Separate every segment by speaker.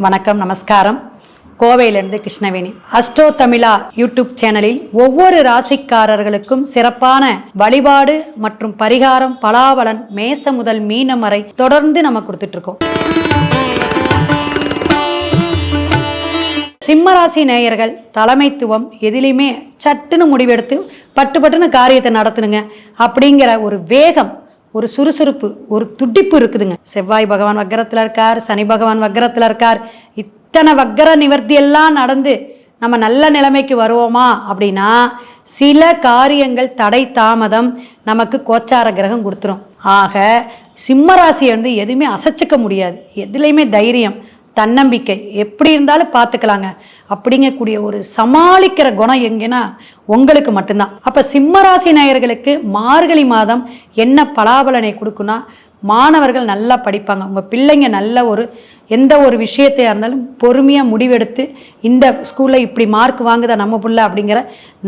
Speaker 1: வணக்கம் நமஸ்காரம். கோவையிலிருந்து கிருஷ்ணவேணி. அஸ்டோ தமிழா யூடியூப் சேனலில் ஒவ்வொரு ராசிக்காரர்களுக்கும் சிறப்பான வழிபாடு மற்றும் பரிகாரம் பலாபலன் மேச முதல் மீனம் வரை தொடர்ந்து நம்ம கொடுத்துட்டு இருக்கோம் சிம்மராசி நேயர்கள் தலைமைத்துவம் எதிலையுமே சட்டுன்னு முடிவெடுத்து பட்டு பட்டுன்னு காரியத்தை நடத்தணுங்க. அப்படிங்கிற ஒரு வேகம் ஒரு சுறுசுறுப்பு ஒரு துடிப்பு இருக்குதுங்க. செவ்வாய் பகவான் வக்கரத்தில் இருக்கார் சனி பகவான் வக்கரத்தில் இருக்கார். இத்தனை வக்கர நிவர்த்தி எல்லாம் நடந்து நம்ம நல்ல நிலைமைக்கு வருவோமா அப்படின்னா சில காரியங்கள் தடை தாமதம் நமக்கு கோச்சார கிரகம் கொடுத்துரும். ஆக சிம்மராசியை வந்து எதுவுமே அசைச்சிக்க முடியாது. எதுலேயுமே தைரியம் தன்னம்பிக்கை. எப்படி இருந்தாலும் பார்த்துக்கலாங்க. அப்படிங்கக்கூடிய ஒரு சமாளிக்கிற குணம் எங்கன்னா உங்களுக்கு மட்டும்தான். அப்போ சிம்மராசி நேயர்களுக்கு மார்கழி மாதம் என்ன பலாபலனை கொடுக்குன்னா மாணவர்கள் நல்லா படிப்பாங்க. உங்கள் பிள்ளைங்க நல்ல ஒரு எந்த ஒரு விஷயத்தையாக இருந்தாலும் பொறுமையாக முடிவெடுத்து இந்த ஸ்கூலில் இப்படி மார்க் வாங்குதா நம்ம பிள்ளை அப்படிங்கிற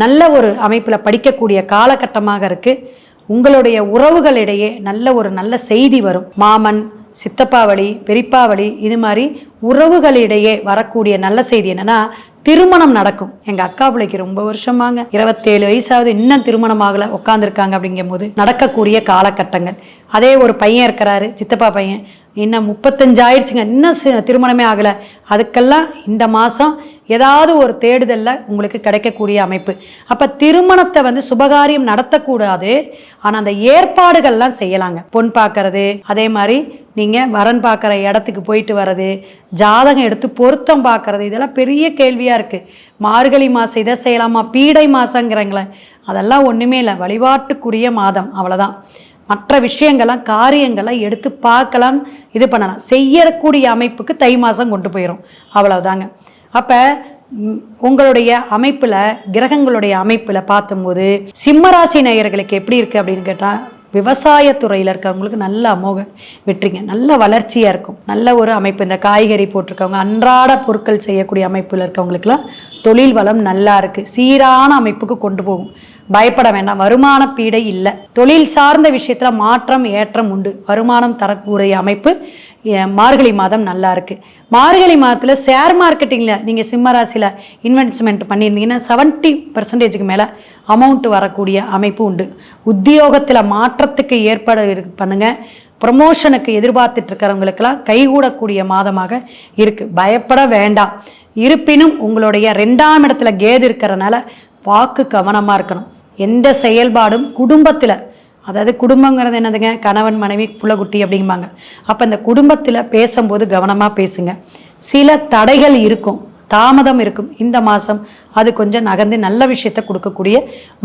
Speaker 1: நல்ல ஒரு அமைப்பில் படிக்கக்கூடிய காலகட்டமாக இருக்குது உங்களுடைய உறவுகளிடையே நல்ல ஒரு நல்ல செய்தி வரும். மாமன் சித்தப்பாவளி பெரியப்பாவளி இது மாதிரி உறவுகளிடையே வரக்கூடிய நல்ல செய்தி என்னன்னா திருமணம் நடக்கும். எங்க அக்கா பிள்ளைக்கு ரொம்ப வருஷமாங்க. இருபத்தேழு வயசாவது இன்னும் திருமணம் ஆகல உட்காந்துருக்காங்க அப்படிங்கும் போது நடக்கக்கூடிய காலகட்டங்கள். அதே ஒரு பையன் இருக்கிறாரு சித்தப்பா பையன். இன்னும் முப்பத்தஞ்சாயிடுச்சுங்க. இன்னும் திருமணமே ஆகலை. அதுக்கெல்லாம் இந்த மாதம் ஏதாவது ஒரு தேடுதலில் உங்களுக்கு கிடைக்கக்கூடிய அமைப்பு. அப்போ திருமணத்தை வந்து சுபகாரியம் நடத்தக்கூடாது. ஆனால் அந்த ஏற்பாடுகள்லாம் செய்யலாங்க. பொன் பார்க்கறது அதே மாதிரி நீங்கள் வரன் பார்க்குற இடத்துக்கு போயிட்டு வர்றது ஜாதகம் எடுத்து பொருத்தம் பார்க்கறது. இதெல்லாம் பெரிய கேள்வியாக இருக்குது மார்கழி மாதம் இதை செய்யலாமா? பீடை மாதங்கிறங்களே அதெல்லாம் ஒன்றுமே இல்லை. வழிபாட்டுக்குரிய மாதம். அவ்வளோதான் மற்ற விஷயங்கள்லாம் காரியங்கள்லாம் எடுத்து பார்க்கலாம் இது பண்ணலாம். செய்யக்கூடிய அமைப்புக்கு தை மாதம் கொண்டு போயிடும் அவ்வளோதாங்க அப்போ உங்களுடைய அமைப்பில் கிரகங்களுடைய அமைப்பில் பார்த்தும்போது சிம்மராசி நேயர்களுக்கு எப்படி இருக்குது அப்படின்னு கேட்டால் விவசாயத்துறையில் இருக்கிறவங்களுக்கு நல்ல அமோக வெற்றிங்க. நல்ல வளர்ச்சியாக இருக்கும். நல்ல ஒரு அமைப்பு. இந்த காய்கறி போட்டிருக்கவங்க அன்றாட பொருட்கள் செய்யக்கூடிய அமைப்பில் இருக்கவங்களுக்குலாம் தொழில் வளம் நல்லா இருக்குது சீரான அமைப்புக்கு கொண்டு போகும். பயப்பட வேண்டாம். வருமான பீடை இல்லை. தொழில் சார்ந்த விஷயத்தில் மாற்றம் ஏற்றம் உண்டு. வருமானம் தரக்கூடிய அமைப்பு மார்கழி மாதம் நல்லா இருக்கு. மார்கழி மாதத்தில் ஷேர் மார்க்கெட்டிங்கில் நீங்கள் சிம்ம ராசியில் இன்வெஸ்ட்மெண்ட் பண்ணியிருந்தீங்கன்னா செவன்ட்டி பர்சன்டேஜுக்கு மேலே அமௌண்ட் வரக்கூடிய அமைப்பு உண்டு. உத்தியோகத்தில் மாற்றத்துக்கு ஏற்பாடு பண்ணுங்கள் பண்ணுங்க. ப்ரமோஷனுக்கு எதிர்பார்த்துட்டு இருக்கிறவங்களுக்கெல்லாம் கைகூடக்கூடிய மாதமாக இருக்கு. பயப்பட வேண்டாம். இருப்பினும் உங்களுடைய ரெண்டாம் இடத்துல கேது இருக்கிறனால வாக்கு கவனமாக இருக்கணும். எந்த செயல்பாடும் குடும்பத்தில் அதாவது குடும்பங்கிறது என்னதுங்க? கணவன் மனைவி புள்ளகுட்டி அப்படிம்பாங்க. அப்போ இந்த குடும்பத்தில் பேசும்போது கவனமாக பேசுங்க. சில தடைகள் இருக்கும் தாமதம் இருக்கும். இந்த மாதம் அது கொஞ்சம் நகர்ந்து நல்ல விஷயத்தை கொடுக்கக்கூடிய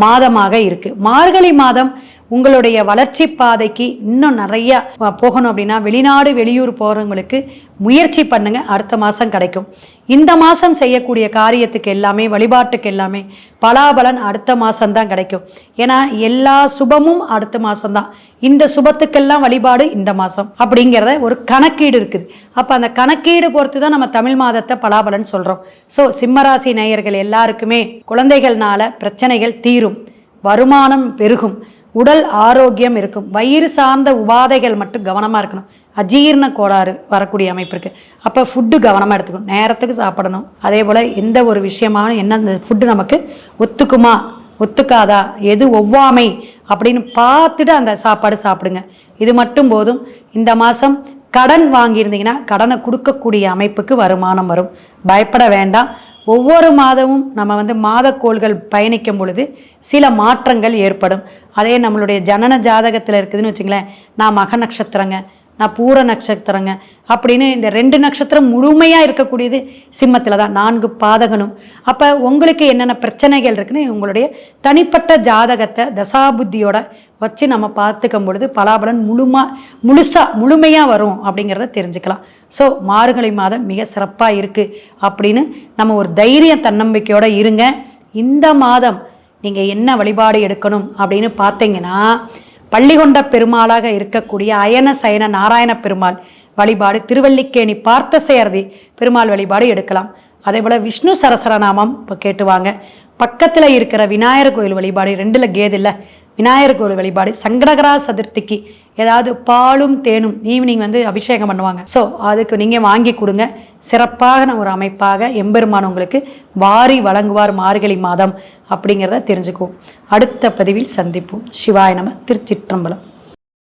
Speaker 1: மாதமாக இருக்குது மார்கழி மாதம் உங்களுடைய வளர்ச்சி பாதைக்கு இன்னும் நிறைய போகணும் அப்படின்னா வெளிநாடு வெளியூர் போகிறவங்களுக்கு முயற்சி பண்ணுங்க. அடுத்த மாதம் கிடைக்கும். இந்த மாதம் செய்யக்கூடிய காரியத்துக்கு எல்லாமே வழிபாட்டுக்கு எல்லாமே பலாபலன் அடுத்த மாதம்தான் கிடைக்கும். ஏன்னா எல்லா சுபமும் அடுத்த மாதம்தான் இந்த சுபத்துக்கெல்லாம் வழிபாடு இந்த மாதம் அப்படிங்கிறத ஒரு கணக்கீடு இருக்குது. அப்போ அந்த கணக்கீடு பொறுத்து தான் நம்ம தமிழ் மாதத்தை பலாபலன் சொல்கிறோம் ஸோ சிம்மராசி நேயர்கள் எல்லாருக்குமே குழந்தைகள்னால பிரச்சனைகள் தீரும். வருமானம் பெருகும். உடல் ஆரோக்கியம் இருக்கும். வயிறு சார்ந்த உபாதைகள் மட்டும் கவனமாக இருக்கணும். அஜீரண கோளாறு வரக்கூடிய அமைப்பு இருக்குது அப்போ ஃபுட்டு கவனமாக எடுத்துக்கணும். நேரத்துக்கு சாப்பிடணும். அதே போல் எந்த ஒரு விஷயமான என்ன அந்த ஃபுட்டு நமக்கு ஒத்துக்குமா? ஒத்துக்காதா? எது ஒவ்வாமை? அப்படின்னு பார்த்துட்டு அந்த சாப்பாடு சாப்பிடுங்க. இது மட்டும் போதும். இந்த மாதம் கடன் வாங்கியிருந்தீங்கன்னா கடனை கொடுக்கக்கூடிய அமைப்புக்கு வருமானம் வரும். பயப்பட வேண்டாம். ஒவ்வொரு மாதமும் நம்ம வந்து மாதக்கோள்கள் பயணிக்கும் பொழுது சில மாற்றங்கள் ஏற்படும். அதே நம்மளுடைய ஜனன ஜாதகத்தில் இருக்குதுன்னு வச்சுங்களேன் நான் மக நட்சத்திரங்க நான் பூர நட்சத்திரங்க அப்படின்னு இந்த ரெண்டு நட்சத்திரம் முழுமையாக இருக்கக்கூடியது சிம்மத்தில் தான். நான்கு பாதகனும். அப்போ உங்களுக்கு என்னென்ன பிரச்சனைகள் இருக்குன்னு உங்களுடைய தனிப்பட்ட ஜாதகத்தை தசாபுத்தியோட வச்சு நம்ம பார்த்துக்கும் பொழுது பலாபலன் முழுமா முழுசாக முழுமையாக வரும் அப்படிங்கிறத தெரிஞ்சுக்கலாம். ஸோ மார்கழி மாதம் மிக சிறப்பாக இருக்குது அப்படின்னு நம்ம ஒரு தைரிய தன்னம்பிக்கையோடு இருங்க. இந்த மாதம் நீங்கள் என்ன வழிபாடு எடுக்கணும் அப்படின்னு பார்த்தீங்கன்னா பள்ளிகொண்ட பெருமாளாக இருக்கக்கூடிய அயன சயன நாராயண பெருமாள் வழிபாடு திருவல்லிக்கேணி பார்த்தசையர்தி பெருமாள் வழிபாடு எடுக்கலாம். அதே போல் விஷ்ணு சரசரநாமம் இப்போ கேட்டுவாங்க. பக்கத்தில் இருக்கிற விநாயகர் கோயில் வழிபாடு ரெண்டில் கேது இல்லை விநாயகர் கோவில் வழிபாடு சங்கடகரா சதுர்த்திக்கு ஏதாவது பாலும் தேனும் ஈவினிங் வந்து அபிஷேகம் பண்ணுவாங்க. ஸோ அதுக்கு நீங்கள் வாங்கி கொடுங்க. சிறப்பான ஒரு அமைப்பாக எம்பெருமான் உங்களுக்கு வாரி வழங்குவார் மார்கழி மாதம் அப்படிங்கிறத தெரிஞ்சுக்குவோம். அடுத்த பதிவில் சந்திப்போம். சிவாய நம திருச்சிற்றம்பலம்.